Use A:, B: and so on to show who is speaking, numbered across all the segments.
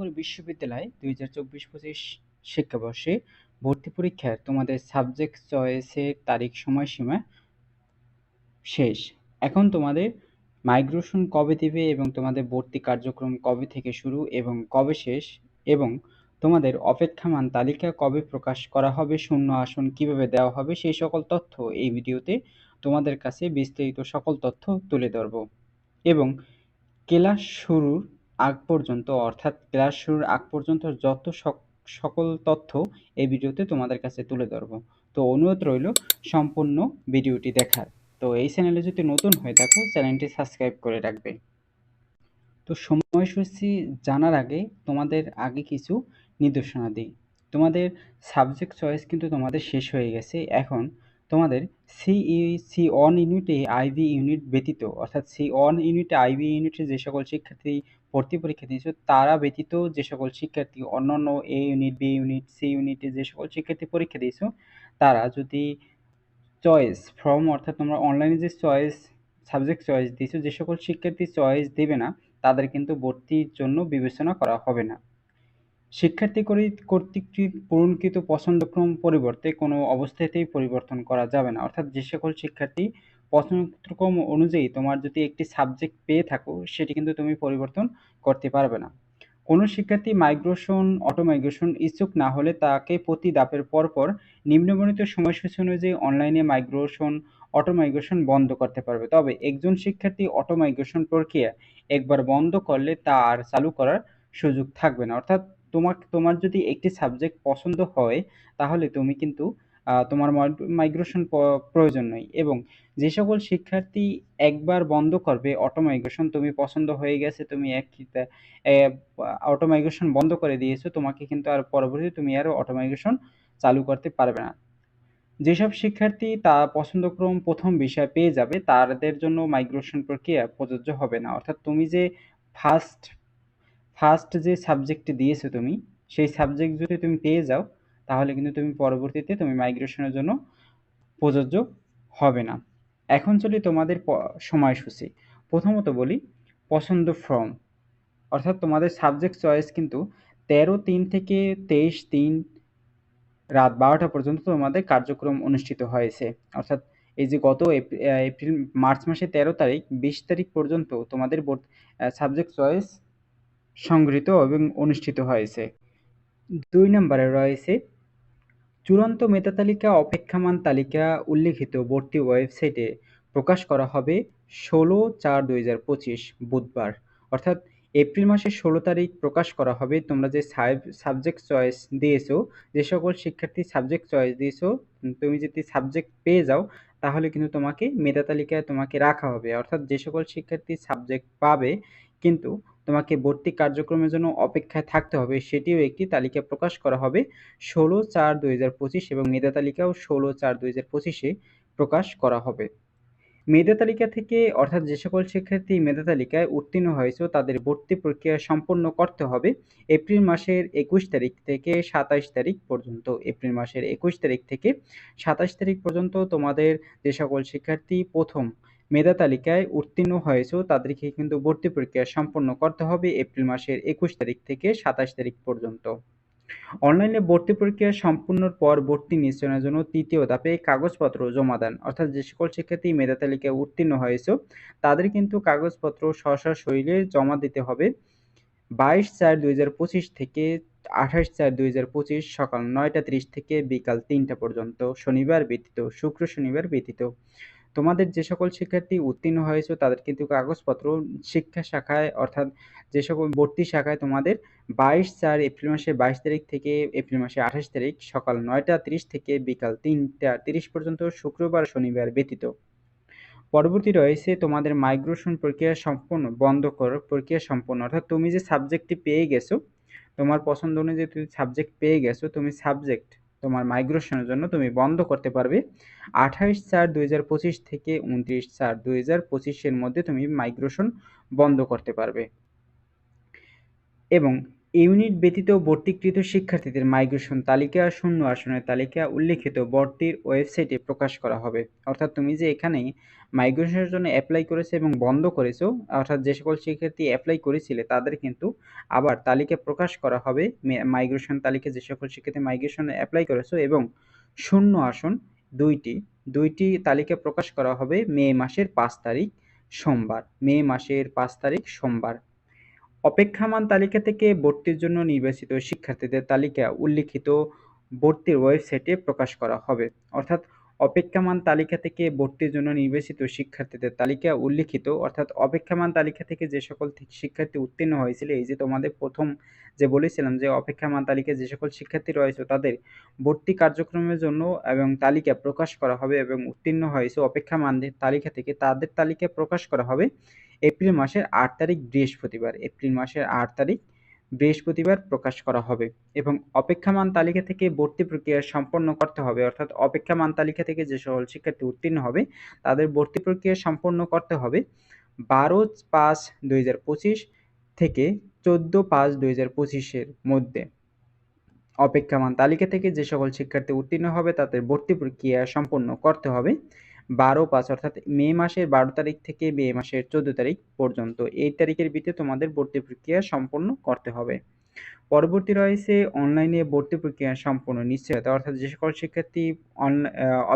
A: জাহাঙ্গীরনগর বিশ্ববিদ্যালয় দুই হাজার চব্বিশ পঁচিশ শিক্ষাবর্ষে ভর্তি পরীক্ষার তোমাদের সাবজেক্ট চয়েসের তারিখ, সময়সীমা শেষ। এখন তোমাদের মাইগ্রেশন কবে দেবে এবং তোমাদের ভর্তি কার্যক্রম কবে থেকে শুরু এবং কবে শেষ এবং তোমাদের অপেক্ষামান তালিকা কবে প্রকাশ করা হবে, শূন্য আসন কীভাবে দেওয়া হবে সেই সকল তথ্য এই ভিডিওতে তোমাদের কাছে বিস্তারিত সকল তথ্য তুলে ধরব। এবং ক্লাস শুরুর আগ পর্যন্ত, অর্থাৎ ক্লাস শুরুর আগ পর্যন্ত যত সকল তথ্য এই ভিডিওতে তোমাদের কাছে তুলে ধরবো। তো অনুরোধ রইল সম্পূর্ণ ভিডিওটি দেখার। তো এই চ্যানেলে যদি নতুন হয়ে থাকো, চ্যানেলটি সাবস্ক্রাইব করে রাখবে। তো সময়সূচি জানার আগে তোমাদের আগে কিছু নির্দেশনা দিই। তোমাদের সাবজেক্ট চয়েস কিন্তু তোমাদের শেষ হয়ে গেছে। এখন তোমাদের সি সি অন ইউনিটে আইবি ইউনিট ব্যতীত, অর্থাৎ সি অন ইউনিটে আইবি ইউনিটে যে সকল শিক্ষার্থী ভর্তি পরীক্ষা দিয়েছ, তারা ব্যতীত যে সকল শিক্ষার্থী অন্যান্য A unit, B unit, C ইউনিটে যে সকল শিক্ষার্থী পরীক্ষা দিয়েছ, তারা যদি চয়েস ফর্ম, অর্থাৎ তোমরা অনলাইনে যে চয়েস, সাবজেক্ট চয়েস দিয়েছ, যে সকল শিক্ষার্থী চয়েস দেবে না, তাদের কিন্তু ভর্তির জন্য বিবেচনা করা হবে না। শিক্ষার্থী কর্তৃক পূরণকৃত পছন্দক্রম পরিবর্তে কোনো অবস্থাতেই পরিবর্তন করা যাবে না। অর্থাৎ যে সকল শিক্ষার্থী পছন্দক্রম অনুযায়ী তোমার যদি একটি সাবজেক্ট পেয়ে থাকো, সেটি কিন্তু তুমি পরিবর্তন করতে পারবে না। কোনো শিক্ষার্থী মাইগ্রেশন অটো মাইগ্রেশন ইচ্ছুক না হলে তাকে প্রতি দাপের পরপর নিম্নবর্ণিত সময়সূচি অনুযায়ী অনলাইনে মাইগ্রেশন অটো মাইগ্রেশন বন্ধ করতে পারবে। তবে একজন শিক্ষার্থী অটো মাইগ্রেশন প্রক্রিয়া একবার বন্ধ করলে তা আর চালু করার সুযোগ থাকবে না। অর্থাৎ তোমার তোমার যদি একটি সাবজেক্ট পছন্দ হয়, তাহলে তুমি কিন্তু তোমার মাইগ্রেশন প্রয়োজন নয় এবং যে সকল শিক্ষার্থী একবার বন্ধ করবে অটো মাইগ্রেশন তুমি পছন্দ হয়ে গেছে, তুমি এক অটো মাইগ্রেশন বন্ধ করে দিয়েছ, তোমাকে কিন্তু আর পরবর্তী তুমি আর অটো মাইগ্রেশন চালু করতে পারবে না। যেসব শিক্ষার্থী তা পছন্দক্রম প্রথম বিষয় পেয়ে যাবে, তাদের জন্য মাইগ্রেশন প্রক্রিয়া প্রযোজ্য হবে না। অর্থাৎ তুমি যে ফার্স্ট ফার্স্ট যে সাবজেক্টটি দিয়েছ তুমি, সেই সাবজেক্ট যদি তুমি পেয়ে যাও, তাহলে কিন্তু তুমি পরবর্তীতে তুমি মাইগ্রেশনের জন্য প্রযোজ্য হবে না। এখন চলি তোমাদের সময়সূচি। প্রথমত বলি, পছন্দ ফর্ম অর্থাৎ তোমাদের সাবজেক্ট চয়েস কিন্তু তেরো তিন থেকে তেইশ তিন রাত বারোটা পর্যন্ত তোমাদের কার্যক্রম অনুষ্ঠিত হয়েছে। অর্থাৎ এই যে গত এপ্রিল, মার্চ মাসের তেরো তারিখ, বিশ তারিখ পর্যন্ত তোমাদের সাবজেক্ট চয়েস সংগৃহীত এবং অনুষ্ঠিত হয়েছে। দুই নম্বরে রয়েছে, চূড়ান্ত মেধা তালিকা, অপেক্ষামান তালিকা উল্লিখিত ভর্তি ওয়েবসাইটে প্রকাশ করা হবে ষোলো চার দুই হাজার পঁচিশ বুধবার। অর্থাৎ এপ্রিল মাসের ষোলো তারিখ প্রকাশ করা হবে। তোমরা যে সাবজেক্ট চয়েস দিয়েছ, যে সকল শিক্ষার্থী সাবজেক্ট চয়েস দিয়েছ, তুমি যদি সাবজেক্ট পেয়ে যাও, তাহলে কিন্তু তোমাকে মেধা তালিকায় তোমাকে রাখা হবে। অর্থাৎ যে সকল শিক্ষার্থী সাবজেক্ট পাবে কিন্তু তোমাকে ভর্তি কার্যক্রমের জন্য অপেক্ষায় থাকতে হবে। সেটিও একটি তালিকা প্রকাশ করা হবে ষোলো চার দুই হাজার পঁচিশ এবং মেধা তালিকাও ষোলো চার দুই হাজার পঁচিশে প্রকাশ করা হবে। মেধা তালিকা থেকে অর্থাৎ যে সকল শিক্ষার্থী মেধা তালিকায় উত্তীর্ণ হয়েছে তাদের ভর্তি প্রক্রিয়া সম্পন্ন করতে হবে এপ্রিল মাসের একুশ তারিখ থেকে সাতাশ তারিখ পর্যন্ত। এপ্রিল মাসের একুশ তারিখ থেকে সাতাশ তারিখ পর্যন্ত তোমাদের যে সকল শিক্ষার্থী প্রথম মেধা তালিকায় উত্তীর্ণ হয়েছে, তাদেরকে কিন্তু ভর্তি প্রক্রিয়া সম্পন্ন করতে হবে এপ্রিল মাসের একুশ তারিখ থেকে সাতাশ তারিখ পর্যন্ত। অনলাইনে ভর্তি প্রক্রিয়া সম্পূর্ণর পর ভর্তি নিশ্চয়নের জন্য তৃতীয় ধাপে কাগজপত্র জমা দেন। অর্থাৎ যে সকল শিক্ষার্থী মেধা তালিকায় উত্তীর্ণ হয়েছে, তাদের কিন্তু কাগজপত্র স্ব শৈলে জমা দিতে হবে বাইশ চার দুই থেকে আঠাশ চার দুই সকাল নয়টা তিরিশ থেকে বিকাল তিনটা পর্যন্ত। শনিবার ব্যতীত, শুক্র শনিবার ব্যতীত। তোমাদের যে সকল শিক্ষার্থী উত্তীর্ণ হয়েছে, তাদের কিন্তু কাগজপত্র শিক্ষা শাখায়, অর্থাৎ যে সকল ভর্তি শাখায় তোমাদের বাইশ চার এপ্রিল মাসের বাইশ তারিখ থেকে এপ্রিল মাসের আঠাশ তারিখ সকাল নয়টা তিরিশ থেকে বিকাল তিনটা তিরিশ পর্যন্ত শুক্রবার শনিবার ব্যতীত। পরবর্তী রয়েছে তোমাদের মাইগ্রেশন প্রক্রিয়া সম্পূর্ণ বন্ধ কর, প্রক্রিয়া সম্পূর্ণ। অর্থাৎ তুমি যে সাবজেক্টটি পেয়ে গেছো, তোমার পছন্দ অনুযায়ী তুমি সাবজেক্ট পেয়ে গেছো, তুমি সাবজেক্ট তোমার মাইগ্রেশনের জন্য তুমি বন্ধ করতে পারবে। আঠাশ চার দুই থেকে উনত্রিশ চার দুই পঁচিশের মধ্যে তুমি মাইগ্রেশন বন্ধ করতে পারবে। এবং ইউনিট ব্যতীত ভর্তিকৃত শিক্ষার্থীদের মাইগ্রেশন তালিকা শূন্য আসনের তালিকা উল্লেখিত ভর্তির ওয়েবসাইটে প্রকাশ করা হবে। অর্থাৎ তুমি যে এখানে মাইগ্রেশনের জন্য অ্যাপ্লাই করেছ এবং বন্ধ করেছ, অর্থাৎ যে সকল শিক্ষার্থী অ্যাপ্লাই করেছিলে, তাদের কিন্তু আবার তালিকা প্রকাশ করা হবে। মাইগ্রেশন তালিকা যে সকল শিক্ষার্থী মাইগ্রেশনে অ্যাপ্লাই করেছ এবং শূন্য আসন দুইটি দুইটি তালিকা প্রকাশ করা হবে মে মাসের পাঁচ তারিখ সোমবার। মে মাসের পাঁচ তারিখ সোমবার। অপেক্ষামান তালিকা থেকে ভর্তির জন্য নির্বাচিত শিক্ষার্থীদের তালিকা উল্লিখিত ভর্তির ওয়েবসাইটে প্রকাশ করা হবে। অর্থাৎ অপেক্ষামান তালিকা থেকে ভর্তির জন্য নির্বাচিত শিক্ষার্থীদের তালিকা উল্লিখিত, অর্থাৎ অপেক্ষামান তালিকা থেকে যে সকল শিক্ষার্থী উত্তীর্ণ হয়েছিল, এই যে তোমাদের প্রথম যে বলেছিলাম যে অপেক্ষামান তালিকায় যে সকল শিক্ষার্থী রয়েছে, তাদের ভর্তি কার্যক্রমের জন্য এবং তালিকা প্রকাশ করা হবে এবং উত্তীর্ণ হয়েছে অপেক্ষামানদের তালিকা থেকে, তাদের তালিকা প্রকাশ করা হবে এপ্রিল মাসের আট তারিখ বৃহস্পতিবার। এপ্রিল মাসের আট তারিখ বৃহস্পতিবার প্রকাশ করা হবে এবং অপেক্ষামান তালিকা থেকে ভর্তি প্রক্রিয়া সম্পন্ন করতে হবে। অর্থাৎ অপেক্ষামান তালিকা থেকে যে সকল শিক্ষার্থী উত্তীর্ণ হবে, তাদের ভর্তি প্রক্রিয়া সম্পন্ন করতে হবে বারো পাঁচ দুই থেকে চোদ্দ পাঁচ দুই হাজার পঁচিশের মধ্যে। অপেক্ষামান তালিকা থেকে যে সকল শিক্ষার্থী উত্তীর্ণ হবে, তাদের ভর্তি প্রক্রিয়া সম্পন্ন করতে হবে। বারো পাঁচ, অর্থাৎ মে মাসের বারো তারিখ থেকে মে মাসের চোদ্দ তারিখ পর্যন্ত। এই তারিখের ভিতরে তোমাদের ভর্তি প্রক্রিয়া সম্পন্ন করতে হবে। পরবর্তী রয়েছে অনলাইনে ভর্তি প্রক্রিয়া সম্পূর্ণ নিশ্চয়তা, অর্থাৎ যে সকল শিক্ষার্থী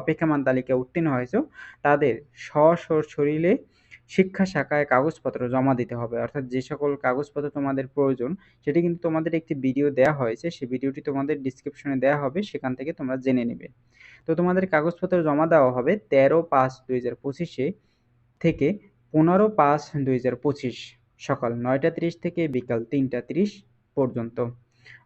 A: অপেক্ষামান তালিকায় উত্তীর্ণ হয়েছে, তাদের স্ব শরীরে শিক্ষা শাখায় কাগজপত্র জমা দিতে হবে। অর্থাৎ যে সকল কাগজপত্র তোমাদের প্রয়োজন, সেটি কিন্তু তোমাদের একটি ভিডিও দেওয়া হয়েছে। সেই ভিডিওটি তোমাদের ডিসক্রিপশনে দেওয়া হবে, সেখান থেকে তোমরা জেনে নেবে। তো তোমাদের কাগজপত্র জমা দেওয়া হবে তেরো পাঁচ দুই হাজার পঁচিশে থেকে পনেরো পাঁচ দুই হাজার পঁচিশ সকাল নয়টা তিরিশ থেকে বিকাল তিনটা তিরিশ পর্যন্ত।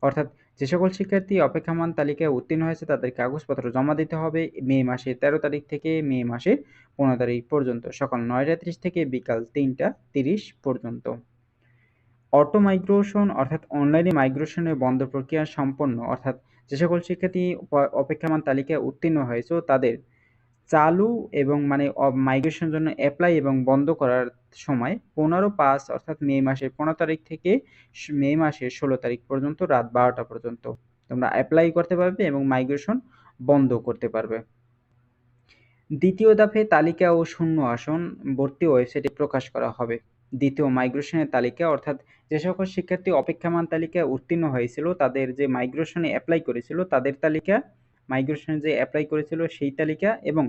A: অর্থাৎ যে সকল শিক্ষার্থী অপেক্ষামান তালিকায় উত্তীর্ণ হয়েছে, তাদের কাগজপত্র জমা দিতে হবে মে মাসের তেরো তারিখ থেকে মে মাসের পনেরো তারিখ পর্যন্ত। সকাল নয়টা তিরিশ থেকে বিকাল তিনটা তিরিশ পর্যন্ত। অটো মাইগ্রেশন অর্থাৎ অনলাইনে মাইগ্রেশনের বন্ধ প্রক্রিয়া সম্পন্ন, অর্থাৎ যে সকল শিক্ষার্থী অপেক্ষামান তালিকায় উত্তীর্ণ হয়েছে, তাদের চালু এবং মানে মাইগ্রেশনের জন্য অ্যাপ্লাই এবং বন্ধ করার সময় পনেরো পাঁচ অর্থাৎ মে মাসের পনেরো তারিখ থেকে মে মাসের ষোলো তারিখ পর্যন্ত রাত বারোটা পর্যন্ত তোমরা অ্যাপ্লাই করতে পারবে এবং মাইগ্রেশন বন্ধ করতে পারবে। দ্বিতীয় ধাপে তালিকা ও শূন্য আসন ভর্তি ওয়েবসাইটে প্রকাশ করা হবে। দ্বিতীয় মাইগ্রেশনের তালিকা অর্থাৎ যে সকল শিক্ষার্থী অপেক্ষামান তালিকায় উত্তীর্ণ হয়েছিল, তাদের যে মাইগ্রেশনে অ্যাপ্লাই করেছিল, তাদের তালিকা মাইগ্রেশনে যে অ্যাপ্লাই করেছিল সেই তালিকা এবং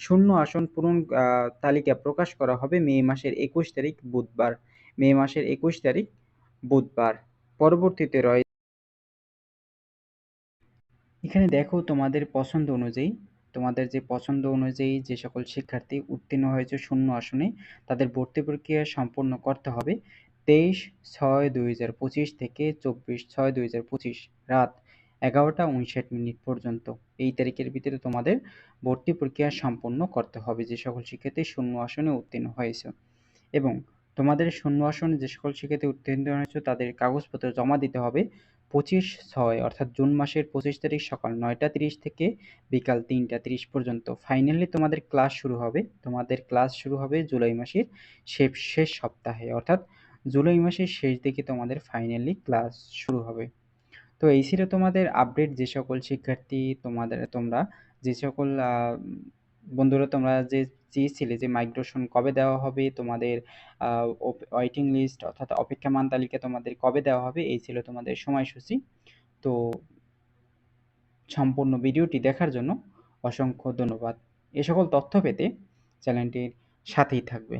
A: শূন্য আসন পূরণ তালিকা প্রকাশ করা হবে মে মাসের একুশ তারিখ বুধবার। মে মাসের একুশ তারিখ বুধবার। পরবর্তীতে রয়েছে এখানে দেখো তোমাদের পছন্দ অনুযায়ী, তোমাদের যে পছন্দ অনুযায়ী যে সকল শিক্ষার্থী উত্তীর্ণ হয়েছে শূন্য আসনে, তাদের ভর্তি প্রক্রিয়া সম্পন্ন করতে হবে। তেইশ ছয় দুই হাজার পঁচিশ থেকে চব্বিশ ছয় দুই হাজার পঁচিশ রাত এগারোটা উনষাট মিনিট পর্যন্ত। এই তারিখের ভিতরে তোমাদের ভর্তি প্রক্রিয়া সম্পন্ন করতে হবে। যে সকল শিক্ষার্থী শূন্য আসনে উত্তীর্ণ হয়েছে এবং তোমাদের শূন্য আসনে যে সকল শিক্ষার্থী উত্তীর্ণ হয়েছে, তাদের কাগজপত্র জমা দিতে হবে পঁচিশ ছয়, অর্থাৎ জুন মাসের পঁচিশ তারিখ সকাল নয়টা তিরিশ থেকে বিকাল তিনটা তিরিশ পর্যন্ত। ফাইনালি তোমাদের ক্লাস শুরু হবে। তোমাদের ক্লাস শুরু হবে জুলাই মাসের শেষ শেষ সপ্তাহে, অর্থাৎ জুলাই মাসের শেষ দিকে তোমাদের ফাইনালি ক্লাস শুরু হবে। তো এই ছিল তোমাদের আপডেট যে সকল শিক্ষার্থী তোমাদের, তোমরা যে সকল বন্ধুরা তোমরা যে চেয়েছিলে যে মাইগ্রেশন কবে দেওয়া হবে, তোমাদের ওয়েটিং লিস্ট অর্থাৎ অপেক্ষামান তালিকা তোমাদের কবে দেওয়া হবে, এই ছিল তোমাদের সময়সূচি। তো সম্পূর্ণ ভিডিওটি দেখার জন্য অসংখ্য ধন্যবাদ। এ সকল তথ্য পেতে চ্যানেলটির সাথেই থাকবে।